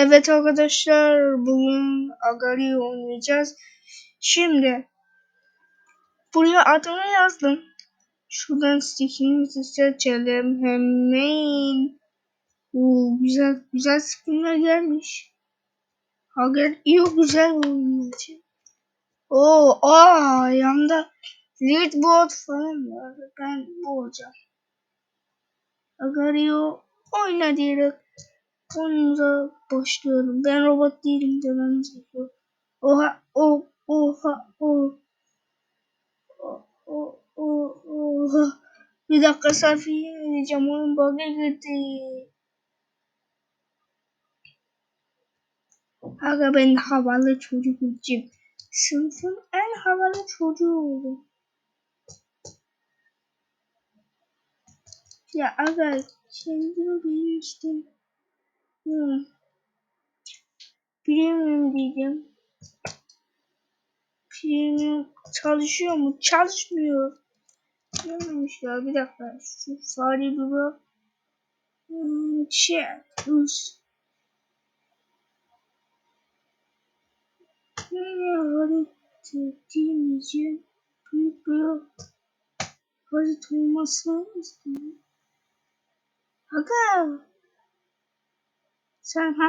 Evet arkadaşlar bugün Agari oynayacağız. Şimdi buraya adımı yazdım. Şuradan skinimizi seçelim hemen. Oo, güzel güzel skinler gelmiş. Agari iyi güzel oynayacak. Oo, aa yanında leadboard falan var. Ben bu olacağım. Agario oyna diyerek oyunumuza başlıyorum. Ben robot değilim dememiz gerekiyor. Oha, o, oha, o. O, oha. Bir dakika selfie edeceğim. Oyun bug'a girdi. Aga ben havalı çocuk olacağım. Sınıfın en havalı çocuğu oldum. Ya aga kendimi bilmiştim. Hmm. Bilmiyorum diyeceğim. Premium çalışıyor mu? Çalışmıyor. Görmemiş ya bir dakika. Şu fare bir. Hmm, şey. Yine hareket için büyük bir harita olmasını istiyorum. Aga. Sen ha.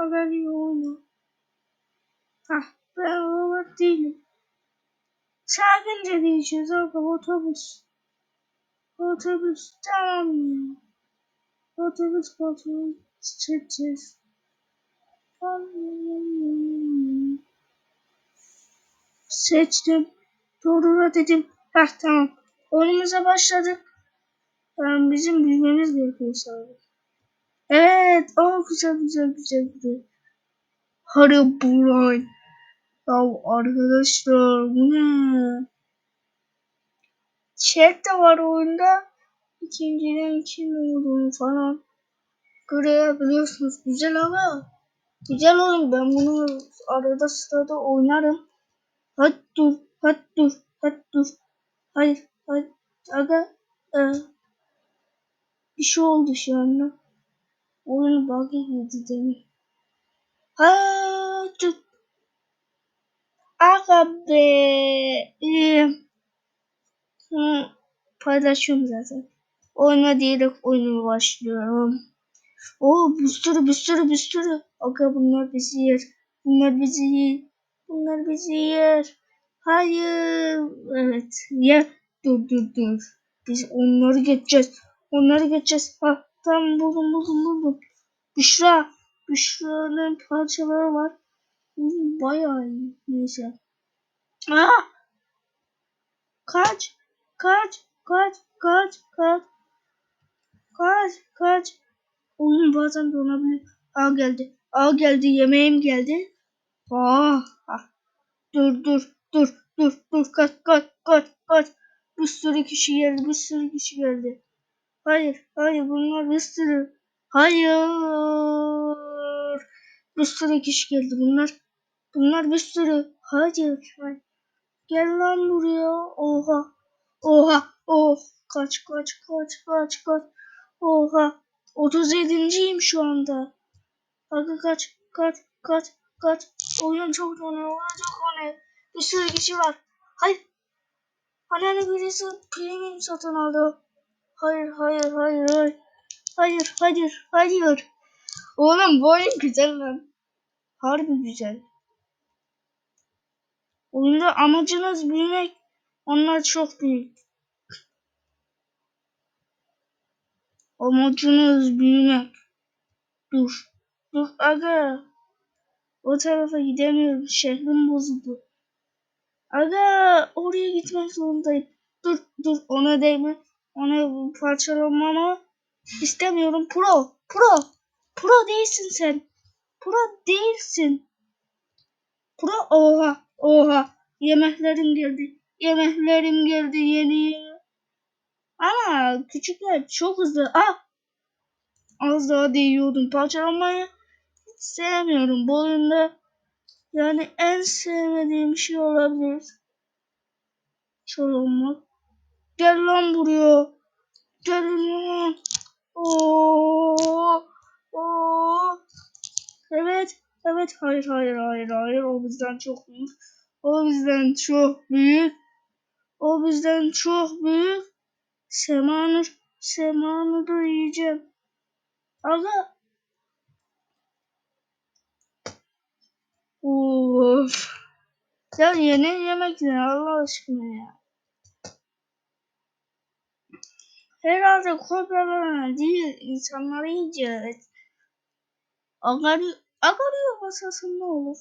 Aga iyi oyna. Ha ben robot değilim. Sakince diyeceğiz aga otobüs. Otobüs tamam ya. Otobüs kontrol çekeceğiz. Seçtim. Doğru dedim. Heh tamam. Oyunumuza başladık. Yani bizim bilmemiz gerekiyor sadece. Evet. Oh güzel güzel güzel güzel. Hadi Brian. Ya arkadaşlar bu ne? Chat de var oyunda. İkinciden kim olduğunu falan görebiliyorsunuz. Güzel ama güzel oyun. Ben bunu arada sırada oynarım. Hadi dur, hadi dur, hadi dur. Hayır, hayır. Aga, e, bir şey oldu şu anda. Oyun bug'a girdi demin. Hadi. Aga be. Ee, hı, paylaşıyorum zaten. Oyna diyerek oyunu başlıyorum. Oo bir sürü bir sürü bir sürü. Aga bunlar bizi yer. Bunlar bizi yer. Bunlar bizi yer. Hayır. Evet. Ya dur dur dur. Biz onları geçeceğiz. Onları geçeceğiz. Ha tamam buldum buldum buldum. Büşra. Büşra'nın parçaları var. Bayağı iyi. Neyse. Aa! Kaç. Kaç. Kaç. Kaç. Kaç. Kaç. Kaç. Oyun bazen donabilir. Aa geldi. Aa geldi. Yemeğim geldi. Aa. ah. Dur dur. Dur. Dur. Dur. Kaç. Kaç. Kaç. Kaç. Bir sürü kişi geldi. Bir sürü kişi geldi. Hayır. Hayır. Bunlar bir sürü. Hayır. Bir sürü kişi geldi. Bunlar. Bunlar bir sürü. Hayır. Hayır. Gel lan buraya. Oha. Oha. Oh. Kaç kaç kaç kaç kaç. Oha. 37.yim şu anda. Hadi kaç kaç kaç kaç. Oyun çok donuyor. Oyun çok donuyor. Bir sürü kişi var. Hayır. Hani birisi premium satın aldı. Hayır hayır hayır hayır. Hayır hayır hayır. Oğlum bu oyun güzel lan. Harbi güzel. Oyunda amacınız büyümek. Onlar çok büyük. Amacınız büyümek. Dur. Dur aga. O tarafa gidemiyorum. Şehrim bozuldu. Aga oraya gitmek zorundayım. Dur dur ona değme. Ona parçalanmamı istemiyorum. Pro. Pro. Pro değilsin sen. Pro değilsin. Pro oha. Oha. Yemeklerim geldi. Yemeklerim geldi yeni. Ama küçükler çok hızlı. Ah. Az daha değiyordum. Parçalanmayı hiç sevmiyorum. Bu oyunda yani en sevmediğim şey olabilir. Çalınmak. Gel lan buraya. Gel lan. Oo. Oo. Evet hayır hayır hayır hayır o bizden çok büyük. O bizden çok büyük. O bizden çok büyük. Semanur Semanur'u yiyeceğim. Aga. Of. Ya yeni yemek ne Allah aşkına ya. Herhalde kopyalarına değil insanları yiyeceğiz. Agari, Agario basasın ne olur?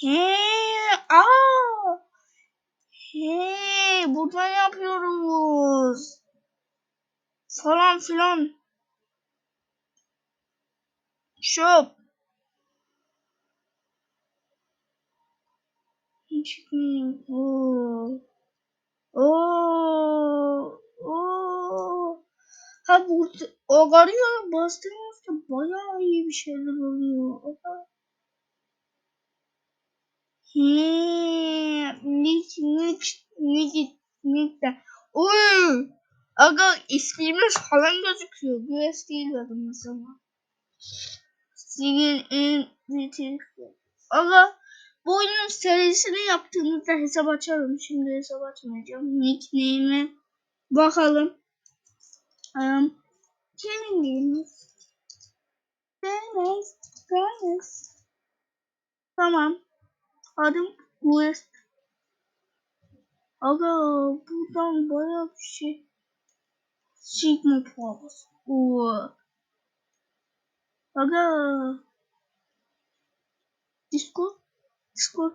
He, aa, he, buradan yapıyoruz. Falan filan. Shop. Çıkmıyor. Oo. Oo. Ha burada Agario bastığımızda bayağı iyi bir şeyler oluyor. Aga. He, Nick, Nick, Nick, Nick de. Oy! Aga ismimiz falan gözüküyor. Güves değil dedim mesela. Sigin in bitir. Aga bu oyunun serisini yaptığımızda hesap açarım. Şimdi hesap açmayacağım. Nickname'e bakalım. Um, Kendimiz. Deniz. Deniz. Tamam. Adım West. Aga buradan bayağı bir şey. Sigma Plus. Oo. Aga. Discord. Discord.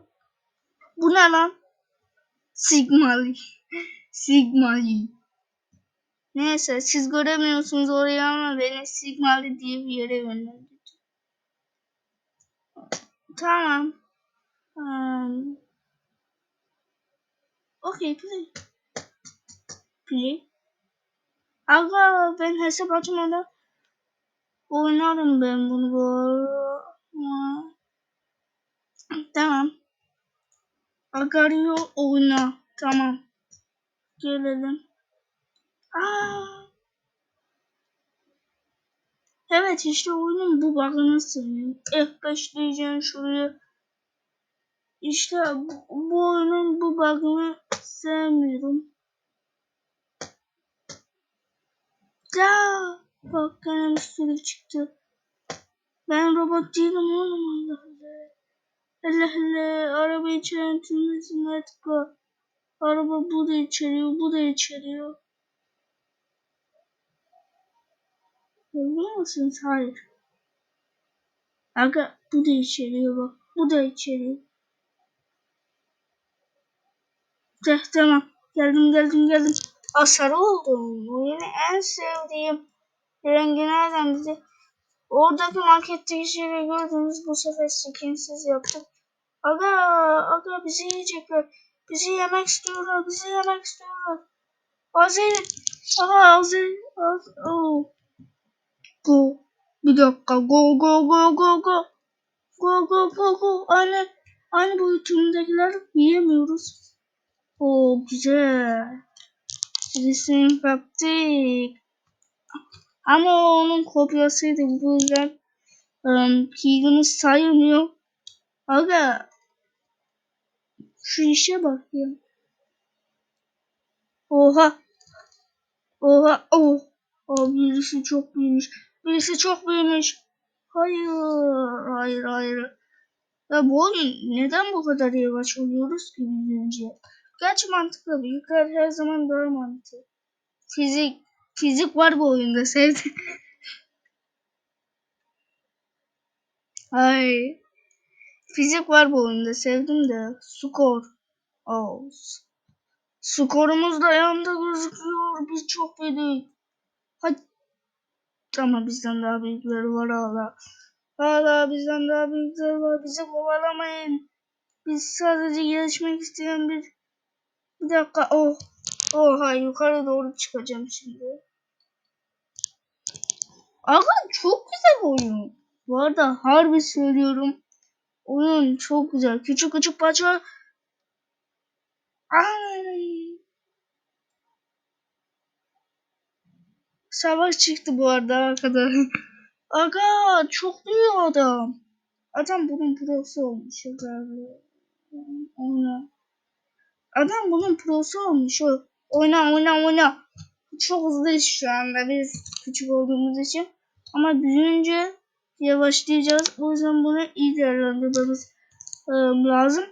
Bu ne lan? Sigmali. Sigmali. Neyse siz göremiyorsunuz orayı ama beni Sigmali diye bir yere yönlendirdi. Tamam. Um, okay play. Play. Aga ben hesap açmadan oynarım ben bunu bu. Tamam. Agario oyna. Tamam. Gelelim. Aa. Evet işte oyunun bu bug'ını seviyorum. F5 diyeceğim şuraya. İşte bu, bu oyunun bu bug'ını sevmiyorum. Ya bak gene bir sürü çıktı. Ben robot değilim oğlum Allah Allah Allah araba içeren tümlesin let's go. Araba bu da içeriyor bu da içeriyor. Biliyor musunuz? Hayır. Aga bu da içeriyor bak. Bu da içeriyor. Heh, tamam. Geldim geldim geldim. Aa oldum. Bu yine en sevdiğim rengi nereden bize? Oradaki marketteki şeyleri gördünüz. Bu sefer skinsiz yaptık. Aga aga bizi yiyecekler. Bizi yemek istiyorlar. Bizi yemek istiyorlar. Azir. Aha Azir. Azir. Oh. Go. Bir dakika. Go go go go go. Go go go go. Aynı, aynı boyutundakiler yiyemiyoruz. Oo güzel. Resim yaptık. Ama onun kopyasıydı. Bu yüzden um, Keegan'ı sayılmıyor. Aga şu işe bak ya. Oha. Oha. Oh. Oh birisi çok büyümüş. Birisi çok büyümüş. Hayır. Hayır hayır. Ya bu oyun neden bu kadar yavaş oluyoruz ki büyüyünce? Gerçi mantıklı. Büyükler her zaman daha mantıklı. Fizik fizik var bu oyunda sevdim. Ay. Fizik var bu oyunda sevdim de. Skor. Oh. Skorumuz da yanında gözüküyor. Biz çok büyüdük. Hadi. Ama bizden daha büyükleri var hala. Hala bizden daha büyükleri var. Bizi kovalamayın. Biz sadece gelişmek isteyen bir... Bir dakika. Oh. Oha yukarı doğru çıkacağım şimdi. Aga çok güzel oyun. Bu arada harbi söylüyorum. Oyun çok güzel. Küçük küçük parça. Ay. Savaş çıktı bu arada arkada. Aga çok büyük adam. Adam bunun prosu olmuş. Oyna. Adam bunun prosu olmuş. Oyna oyna oyna. Çok hızlıyız şu anda biz küçük olduğumuz için. Ama büyüyünce yavaşlayacağız. O yüzden bunu iyi değerlendirmemiz e, lazım.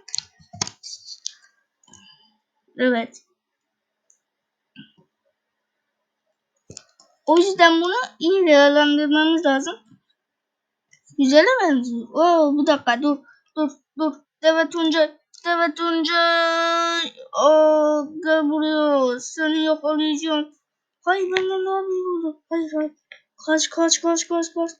Evet. O yüzden bunu iyi değerlendirmemiz lazım. Güzele benziyor. Oo bir dakika dur dur dur. Deve Tuncay. Deve Tuncay. Aa, gel buraya. Seni yakalayacağım. Hayır ben de ne burada? Hayır hayır. Kaç kaç kaç kaç kaç.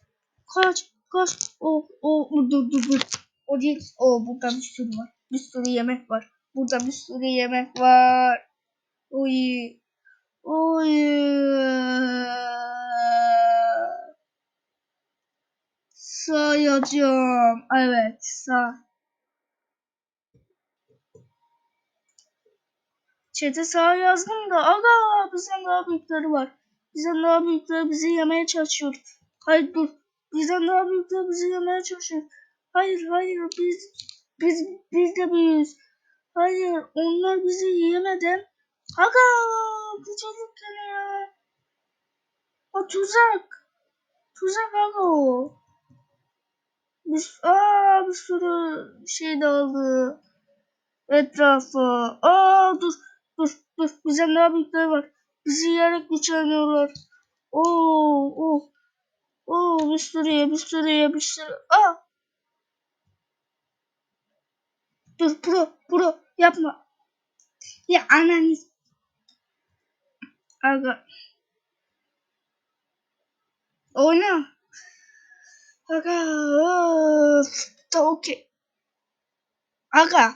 Kaç kaç. Oh oh dur dur dur. O değil. Oh burada bir sürü var. Bir sürü yemek var. Burada bir sürü yemek var. Oy. Oy. Sayacağım. Evet sağ. Çete sağ yazdım da aga bizden daha büyükleri var. Bizden daha büyükleri bizi yemeye çalışıyor. Hayır dur. Bizden daha büyükleri bizi yemeye çalışıyor. Hayır hayır biz biz biz de büyüğüz. Hayır onlar bizi yemeden aga bu çocuk geliyor. O tuzak. Tuzak aga o. Bir, aa, bir sürü şey dağıldı etrafa. Aa dur dur dur bizden daha büyükler var. Bizi yiyerek güçleniyorlar. Oo oo oo bir sürü ye bir sürü ye bir sürü. Aa. Dur pro pro yapma. Ya ananı. Aga. Oyna. Aga. Ta okey. Aga.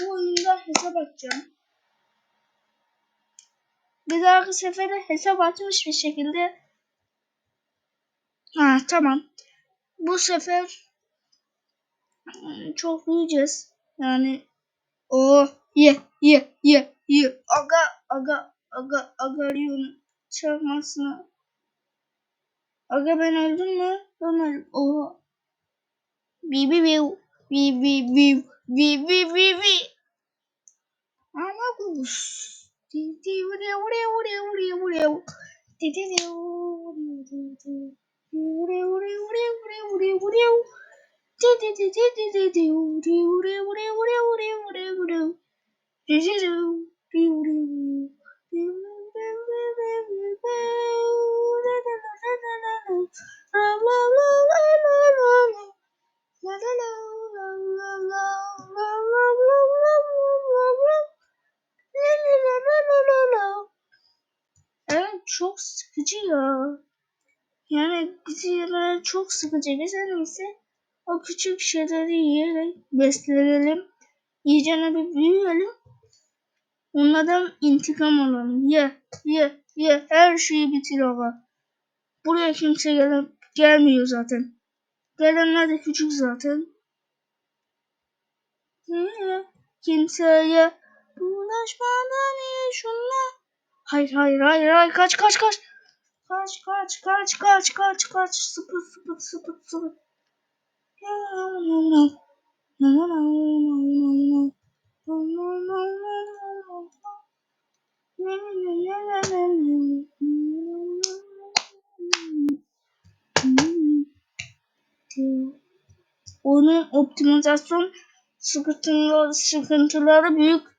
Bu oyunda hesap açacağım. Bir dahaki sefere hesap açmış bir şekilde. Ha tamam. Bu sefer ıı, çok büyüyeceğiz. Yani o ye ye ye ye. Aga aga aga aga Rio'nun çarpmasına. Aga ben öldüm mü? Ben öldüm. Oha. Bi bi bi bi bi bi bi bi bi bi. Ama kuş. Di di. Di di di di di. Di di di di Evet çok sıkıcı ya. Yani yemeye çok sıkıcı. Biz en iyisi o küçük şeyleri yiyerek beslenelim. İyicene bir büyüyelim. Onlardan intikam alalım. Ye, ye, ye. Her şeyi bitir ama. Buraya kimse gel gelmiyor zaten. Gelenler de küçük zaten. Ye, kimseye bulaşmadan ye şunla. Hayır, hayır, hayır, hayır. Kaç, kaç, kaç. Kaç kaç kaç kaç kaç kaç sıpı sıpı sıpı sıpı. Onun optimizasyon sıkıntıları, sıkıntıları büyük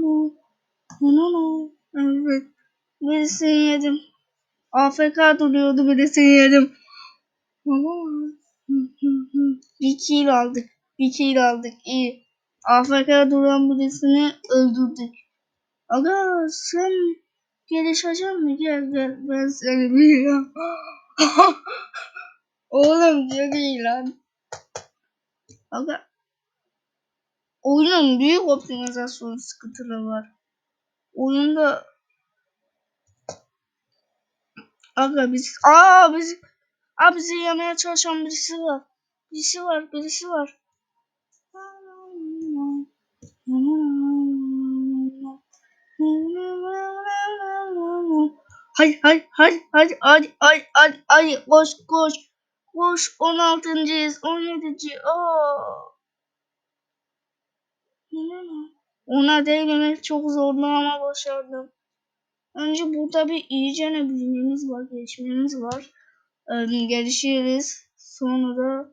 no. No, no, no. Evet. Birisini yedim. AFK duruyordu birisini yedim. Ama bir kill aldık. Bir kill aldık. İyi. AFK duran birisini öldürdük. Aga sen gelişecek mi? Gel gel ben seni biliyorum. Oğlum çok iyi lan. Aga oyunun büyük optimizasyon sıkıntıları var. Oyunda Aga biz aa biz Aa bizi yemeye çalışan birisi var. Birisi var, birisi var. Hay hay hay hay hay hay hay hay koş koş koş 16.yiz 17. Aa. Ona değmemek çok zordu ama başardım. Önce burada bir iyice ne büyümemiz var, gelişmemiz var. Ee, gelişiriz. Sonra da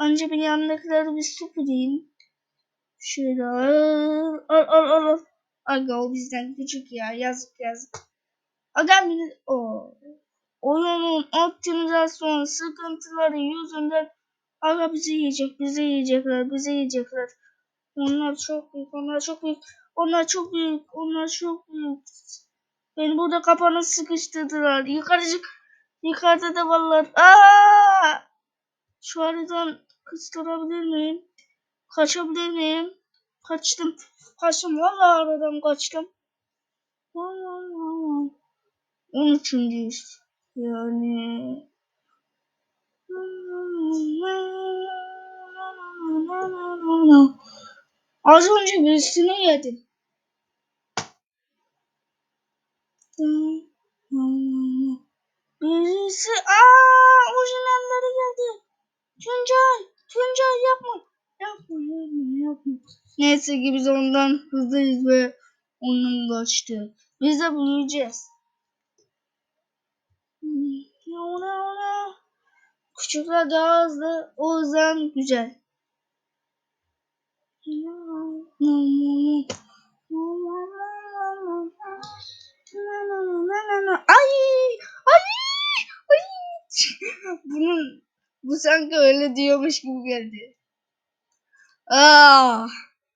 önce bir yandakileri bir süpüreyim. Şöyle al al al. al. Aga o bizden küçük ya yazık yazık. Adam o oyunun optimizasyon sıkıntıları yüzünden aga bizi yiyecek, bizi yiyecekler, bizi yiyecekler. Onlar çok büyük, onlar çok büyük, onlar çok büyük, onlar çok büyük. Beni burada kapana sıkıştırdılar. Yukarıcık, yukarıda da vallahi. Aa! Şu aradan kıstırabilir miyim? Kaçabilir miyim? Kaçtım. Kaçtım. Vallahi aradan kaçtım. Vallahi. 13.yüz. Yani Az önce birisini yedim. Birisi aa orijinalleri geldi. Tuncay, Tuncay yapma. Yapma, yapma, yapma. Neyse ki biz ondan hızlıyız ve onunla kaçtık. Biz de bulacağız. Küçükler daha hızlı. O yüzden güzel. Ay! Ay! Ay! Bunun bu sanki öyle diyormuş gibi geldi. Aa!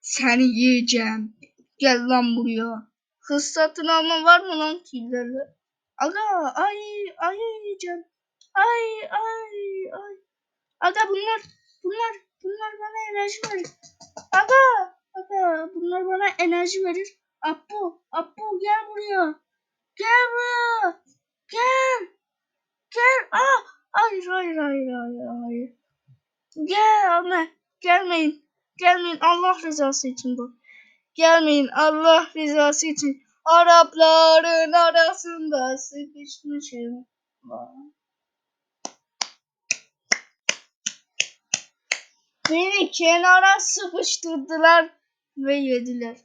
Seni yiyeceğim. Gel lan buraya. Hız satın alma var mı lan killerle? Aga ay ay yiyeceğim. Ay ay ay. Aga bunlar bunlar bunlar bana enerji verir. Aga aga bunlar bana enerji verir. Appo Appo gel buraya. Gel buraya. Gel. Gel. Ah. Hayır hayır hayır hayır hayır. Gelme. Gelmeyin. Gelmeyin Allah rızası için bu. Gelmeyin Allah rızası için. Arapların arasında sıkışmışım. Beni kenara sıkıştırdılar ve yediler.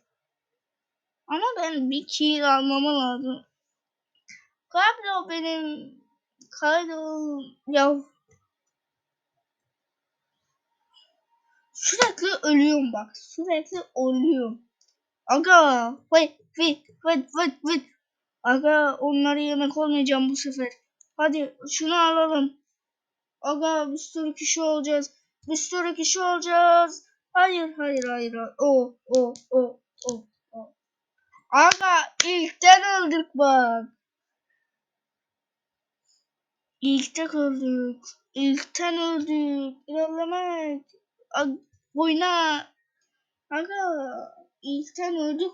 Ama ben bir kill almama lazım. Galiba benim kaydol ya sürekli ölüyorum bak. Sürekli ölüyorum. Aga wait wait wait wait wait. Aga onları yemek olmayacağım bu sefer. Hadi şunu alalım. Aga bir sürü kişi olacağız. Bir sürü kişi olacağız. Hayır hayır hayır. O o o o o. Aga ilkten öldük bak. İlkten öldük. İlkten öldük. İlerlemek. Ag- Oyna. Aga ilkten öldük.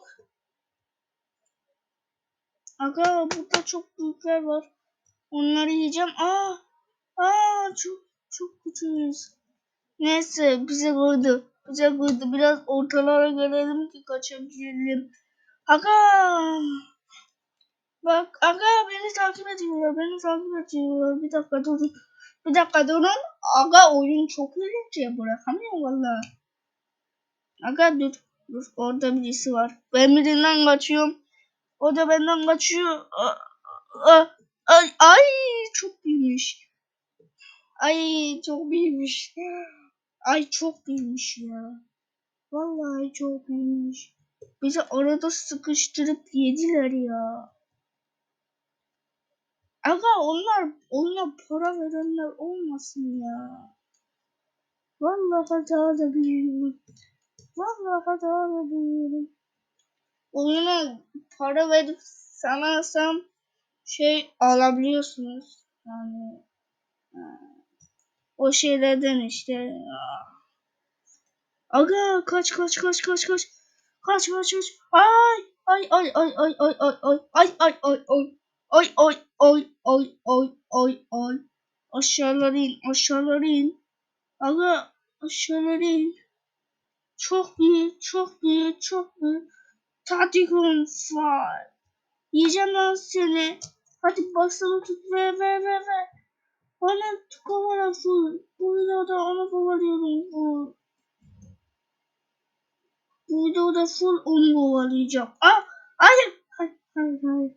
Aga burada çok büyükler var. Onları yiyeceğim. Aa, aa çok çok küçüğüz. Neyse bize koydu. Bize koydu. Biraz ortalara gelelim ki kaçabilelim. Aga. Bak aga beni takip ediyorlar. Beni takip ediyorlar. Bir dakika durun. Bir dakika durun. Aga oyun çok ilginç bırakamıyorum valla. Aga dur. Dur orada birisi var. Ben birinden kaçıyorum. O da benden kaçıyor. Ay, ay çok büyümüş. Ay çok büyümüş. Ay çok büyümüş ya. Vallahi çok büyümüş. Bizi arada sıkıştırıp yediler ya. Aga onlar ona para verenler olmasın ya. Vallahi daha da büyüyorum. Vallahi daha da büyüyorum. Oyuna para verip sanırsam şey alabiliyorsunuz. Yani e, o şeylerden işte Aga kaç kaç kaç kaç kaç. Kaç kaç kaç. Ay ay ay ay ay ay ay ay ay ay ay ay. Ay ay ay ay ay ay ay. Aşağılara in aşağılara in. Aga aşağılara in. Çok büyük çok büyük çok büyük. Tatikon fire. Yiyeceğim lan seni. Hadi baksana tut ve ve ve ve. Bana kovala full. Bu videoda onu kovalıyorum full. Bu videoda full onu kovalayacağım. Ah! Hayır! Hayır hayır hayır.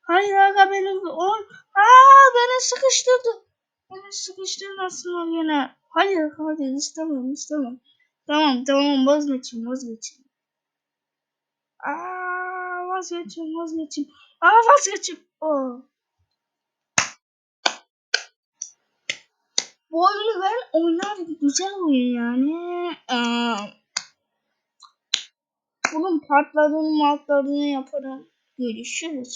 Hayır aga benim on. Aa beni sıkıştırdı. Beni sıkıştırmasınlar yine. Hayır hayır istemem istemem. Tamam tamam vazgeçeyim vazgeçeyim. Aa vazgeçeyim vazgeçeyim. Aa vazgeçeyim. Oh. Bu oyunu ben oynarım. Güzel oyun yani. Ee, bunun partlarını martlarını yaparım. Görüşürüz.